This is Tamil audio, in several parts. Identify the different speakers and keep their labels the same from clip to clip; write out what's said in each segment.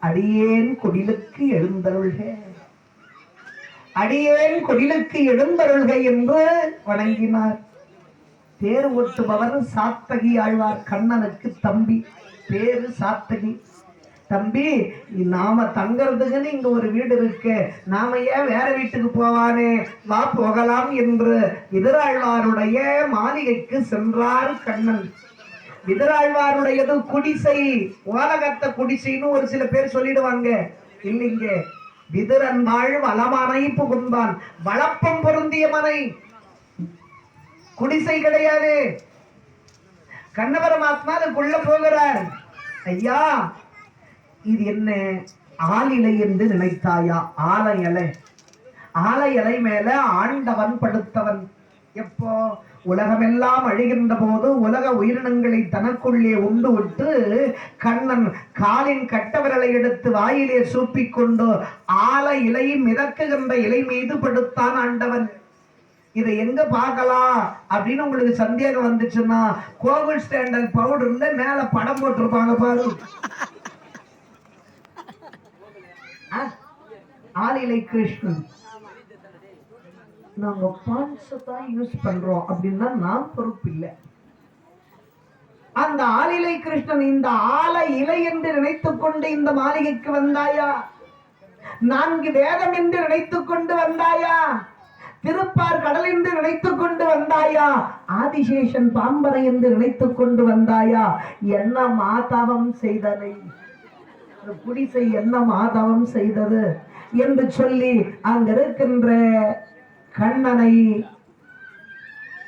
Speaker 1: அடியேன் கொடிலுக்கு எழுந்தருள்க. அடியேன் கொடிலுக்கு எழுந்தருள்க என்று வணங்கினார். தேர் ஓட்டுபவர் சாத்தகி ஆழ்வார் கண்ணனுக்கு தம்பி. பேரு சாத்தகி. தம்பி நாம தங்கறதுக்குன்னு இங்க ஒரு வீடு இருக்கு. நாம ஏன் வேற வீட்டுக்கு போவானே? வா போகலாம் என்று எதிராழ்வாருடைய மாளிகைக்கு சென்றார் கண்ணன். விதராழ்வாருடையது குடிசை உலகத்த குடிசைன்னு ஒரு சில பேர் சொல்லிடுவாங்க. இல்லைங்க விதுரன் வாழ் வளமானை புகுந்தான். வளப்பம் பொருந்திய மனை. குடிசை கிடையாது. கண்ணபரமாத்மா அதுக்குள்ள போகிறார். ஐயா இது என்ன? ஆளிலை என்று நினைத்தாயா? ஆலையலை. இலை இலை மேல ஆண்டவன் படுத்தவன். எப்போ? உலகமெல்லாம் அழிகின்ற போது உலக உயிரினங்களை தனக்குள்ளே உண்டு விட்டு கண்ணன் காலின் கட்டவிரலை எடுத்து வாயிலே சூப்பிக் கொண்டு ஆலை இலை மிதக்குகின்ற இலை மீது படுத்தான் ஆண்டவன். இதை எங்க பார்க்கலாம்? அப்படின்னு உங்களுக்கு சந்தேகம் வந்துச்சுன்னா கோவில் ஸ்டாண்டர்ட் பவுடர்ல மேல படம் போட்டிருப்பாங்க பாரு. ஆலிலை கிருஷ்ணன். நாங்க பான்ஸ் தான் யூஸ் பண்றோம் அப்படின்னா நான் பொறுப்பு இல்லை. அந்த ஆளிலை கிருஷ்ணன் இந்த ஆலை இலை என்று நினைத்துக் கொண்டு இந்த மாளிகைக்கு வந்தாயா? நான்கு வேதம் என்று நினைத்துக் கொண்டு வந்தாயா? திருப்பார் கடல் என்று நினைத்துக் கொண்டு வந்தாயா? ஆதிசேஷன் பாம்பனை என்று நினைத்துக் கொண்டு வந்தாயா? என்ன மாதவம் செய்தனை குடிசை என்ன மாதவம் செய்தது? என்று சொல்லி அங்கிருக்கின்ற கண்ணனை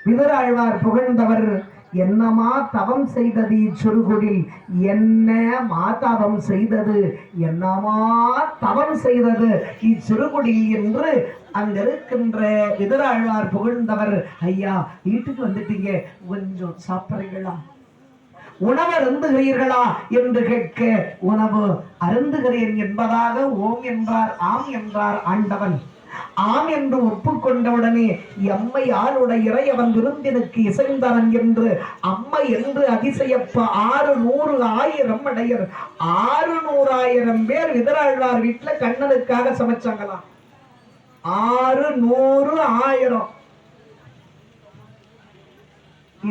Speaker 1: விதராழ்வார் புகழ்ந்தவர். என்னமா தவம் செய்தது இச்சுருகுடில்? என்ன மாதவம் செய்தது? என்னமா தவம் செய்தது இச்சிறுகுடில் என்று அங்கிருக்கின்ற விதராழ்வார் புகழ்ந்தவர். ஐயா வீட்டுக்கு வந்துட்டீங்க. கொஞ்சம் சாப்பிட்றீங்களா உணவு அருந்துகிறீர்களா என்று கேட்க உணவு அருந்துகிறேன் என்பதாக ஓம் என்றார் ஆம் என்றார் ஆண்டவன். ஆம் என்று ஒப்புக்கொண்டவுடனே எம்மை யாருடைய இறையவன் விருந்தினுக்கு இசைந்தான் என்று அம்மை என்று அதிசயப்ப ஆறு நூறு ஆயிரம் அடையர். ஆறு நூறாயிரம் பேர் எதிராழ்வார் வீட்டுல கண்ணனுக்காக சமைச்சாங்களாம் ஆறு நூறு ஆயிரம்.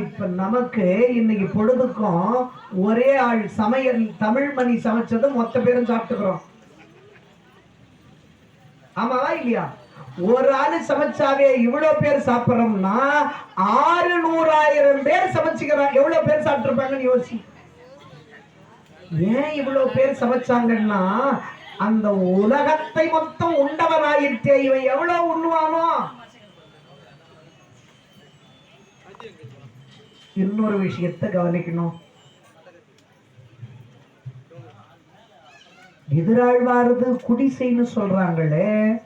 Speaker 1: இப்ப நமக்கு இன்னைக்கு பொழுதுக்கும் ஒரே ஆள் சமையல் தமிழ் மணி சமைச்சது மொத்த பேரும் சாப்பிட்டுக்கிறோம். ஆமாவா இல்லையா? ஒரு ஆளு சமைச்சாவே இவ்வளவு பேர் சாப்பிட்றோம்னா ஆறு நூறாயிரம் பேர் சமைச்சுக்கிறான் எவ்வளவு பேர் சாப்பிட்டுருப்பாங்கன்னு யோசி. ஏன் இவ்வளவு பேர் சமைச்சாங்கன்னா அந்த உலகத்தை மொத்தம் உண்டவனாயிட்டே இவன் எவ்வளவு உண்ணுவானோ? இன்னொரு விஷயத்தை கவனிக்கணும். எதிராழ்வாரது குடிசைன்னு சொல்றாங்களே.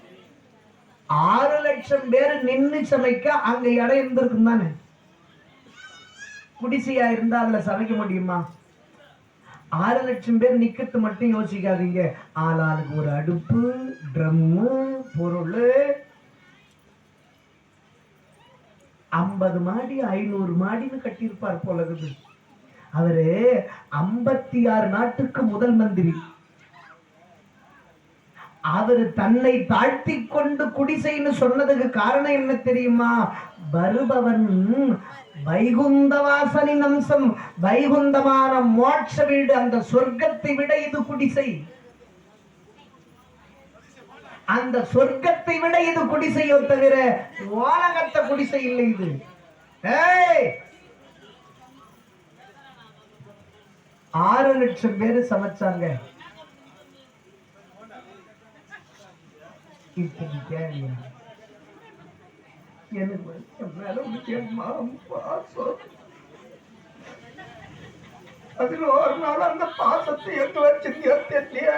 Speaker 1: ஆறு லட்சம் பேர் நின்னு சமைக்க அங்க இடம் இருந்திருக்கும் தானே? குடிசையா இருந்தா அதுல சமைக்க முடியுமா? ஆறு லட்சம் பேர் நிக்கிறது மட்டும் யோசிக்காதீங்க. ஆளாளுக்கு ஒரு அடுப்பு ட்ரம்மு பொருள். ஐம்பது மாடி ஐநூறு மாடின்னு கட்டியிருப்பார் போல அவரு ஐம்பத்தி ஆறு நாட்டுக்கு முதல் மந்திரி. அவர் தன்னை தாழ்த்தி கொண்டு குடிசைன்னு சொன்னதுக்கு காரணம் என்ன தெரியுமா? வருபவன் வைகுந்தவாசனின் அம்சம். வைகுந்தமான மோட்ச வீடு அந்த சொர்க்கத்தை விட இது குடிசை. அந்த சொர்க்கத்தை விட இது குடிசையோ தவிர ஓலகத்த குடிசை இல்லை இது. ஆறு லட்சம் பேரு சமைச்சாங்க. எனக்கு மேல முக்கியமா பாசம் அதுல ஒரு நாள் அந்த பாசத்தை எங்களை வச்சிருக்கியோ தெரியல